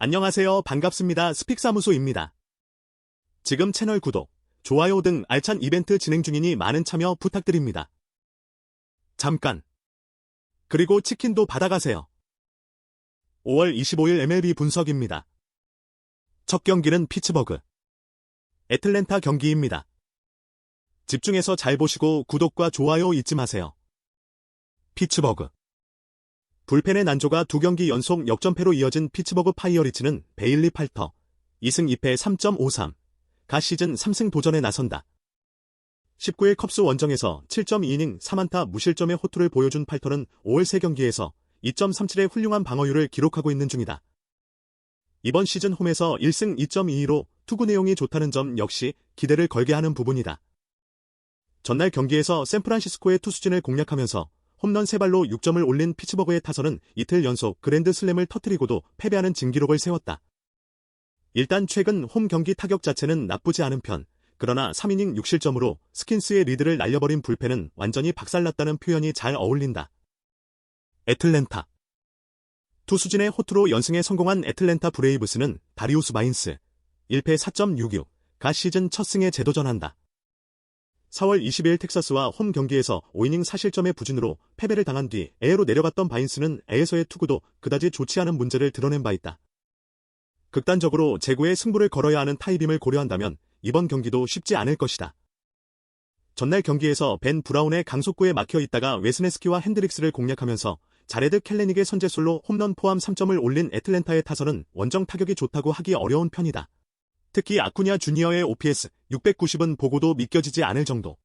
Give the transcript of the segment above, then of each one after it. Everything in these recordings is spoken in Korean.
안녕하세요. 반갑습니다. 스픽사무소입니다. 지금 채널 구독, 좋아요 등 알찬 이벤트 진행 중이니 많은 참여 부탁드립니다. 잠깐. 그리고 치킨도 받아가세요. 5월 25일 MLB 분석입니다. 첫 경기는 피츠버그. 애틀랜타 경기입니다. 집중해서 잘 보시고 구독과 좋아요 잊지 마세요. 피츠버그. 불펜의 난조가 두 경기 연속 역전패로 이어진 피츠버그 파이어리츠는 베일리 팔터 2승 2패 3.53, 가 시즌 3승 도전에 나선다. 19일 컵스 원정에서 7.2이닝 3안타 무실점의 호투를 보여준 팔터는 5월 3경기에서 2.37의 훌륭한 방어율을 기록하고 있는 중이다. 이번 시즌 홈에서 1승 2.22로 투구 내용이 좋다는 점 역시 기대를 걸게 하는 부분이다. 전날 경기에서 샌프란시스코의 투수진을 공략하면서 홈런 3발로 6점을 올린 피츠버그의 타선은 이틀 연속 그랜드 슬램을 터뜨리고도 패배하는 진기록을 세웠다. 일단 최근 홈 경기 타격 자체는 나쁘지 않은 편, 그러나 3이닝 6실점으로 스킨스의 리드를 날려버린 불펜은 완전히 박살났다는 표현이 잘 어울린다. 애틀랜타 투수진의 호투로 연승에 성공한 애틀랜타 브레이브스는 다리우스 마인스 1패 4.66, 가 시즌 첫 승에 재도전한다. 4월 22일 텍사스와 홈 경기에서 5이닝 사실점의 부진으로 패배를 당한 뒤 A로 내려갔던 바인스는 A에서의 투구도 그다지 좋지 않은 문제를 드러낸 바 있다. 극단적으로 제구에 승부를 걸어야 하는 타이빔을 고려한다면 이번 경기도 쉽지 않을 것이다. 전날 경기에서 벤 브라운의 강속구에 막혀 있다가 웨스네스키와 핸드릭스를 공략하면서 자레드 켈레닉의 선제술로 홈런 포함 3점을 올린 애틀랜타의 타선은 원정 타격이 좋다고 하기 어려운 편이다. 특히 아쿠냐 주니어의 OPS 690은 보고도 믿겨지지 않을 정도.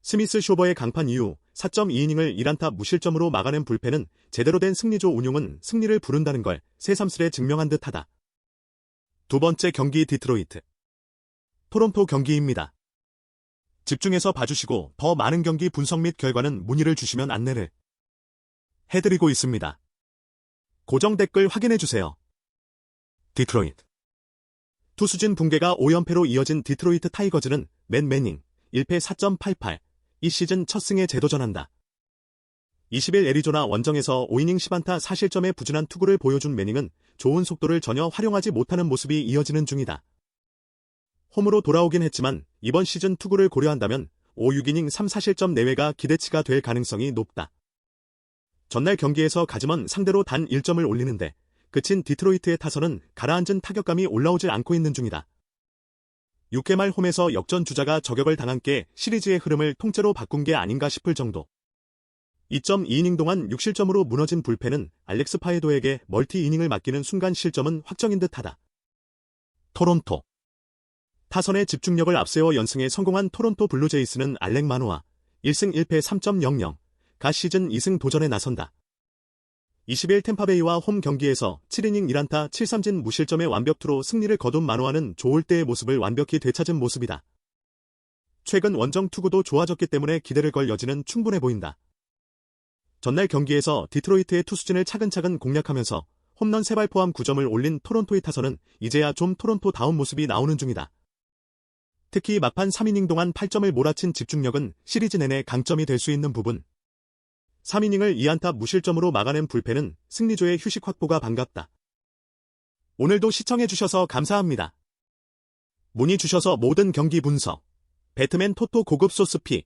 스미스 쇼버의 강판 이후 4.2이닝을 1안타 무실점으로 막아낸 불펜은 제대로 된 승리조 운용은 승리를 부른다는 걸 새삼스레 증명한 듯하다. 두 번째 경기 디트로이트. 토론토 경기입니다. 집중해서 봐주시고 더 많은 경기 분석 및 결과는 문의를 주시면 안내를 해드리고 있습니다. 고정 댓글 확인해주세요. 디트로이트. 투수진 붕괴가 5연패로 이어진 디트로이트 타이거즈는 맨 매닝 1패 4.88, 이 시즌 첫 승에 재도전한다. 20일 애리조나 원정에서 5이닝 10안타 사실점의 부진한 투구를 보여준 매닝은 좋은 속도를 전혀 활용하지 못하는 모습이 이어지는 중이다. 홈으로 돌아오긴 했지만 이번 시즌 투구를 고려한다면 5, 6이닝 3사실점 내외가 기대치가 될 가능성이 높다. 전날 경기에서 가지먼 상대로 단 1점을 올리는데 그친 디트로이트의 타선은 가라앉은 타격감이 올라오질 않고 있는 중이다. 6회 말 홈에서 역전 주자가 저격을 당한 게 시리즈의 흐름을 통째로 바꾼 게 아닌가 싶을 정도. 2.2이닝 동안 6실점으로 무너진 불펜은 알렉스 파에도에게 멀티 이닝을 맡기는 순간 실점은 확정인 듯하다. 토론토 타선의 집중력을 앞세워 연승에 성공한 토론토 블루제이스는 알렉 마노와 1승 1패 3.00, 가 시즌 2승 도전에 나선다. 20일 템파베이와 홈 경기에서 7이닝 1안타 7삼진 무실점의 완벽투로 승리를 거둔 만호아는 좋을 때의 모습을 완벽히 되찾은 모습이다. 최근 원정 투구도 좋아졌기 때문에 기대를 걸 여지는 충분해 보인다. 전날 경기에서 디트로이트의 투수진을 차근차근 공략하면서 홈런 3발 포함 9점을 올린 토론토의 타선은 이제야 좀 토론토다운 모습이 나오는 중이다. 특히 막판 3이닝 동안 8점을 몰아친 집중력은 시리즈 내내 강점이 될 수 있는 부분. 3이닝을 2안타 무실점으로 막아낸 불펜은 승리조의 휴식 확보가 반갑다. 오늘도 시청해주셔서 감사합니다. 문의 주셔서 모든 경기 분석, 배트맨 토토 고급 소스피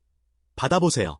받아보세요.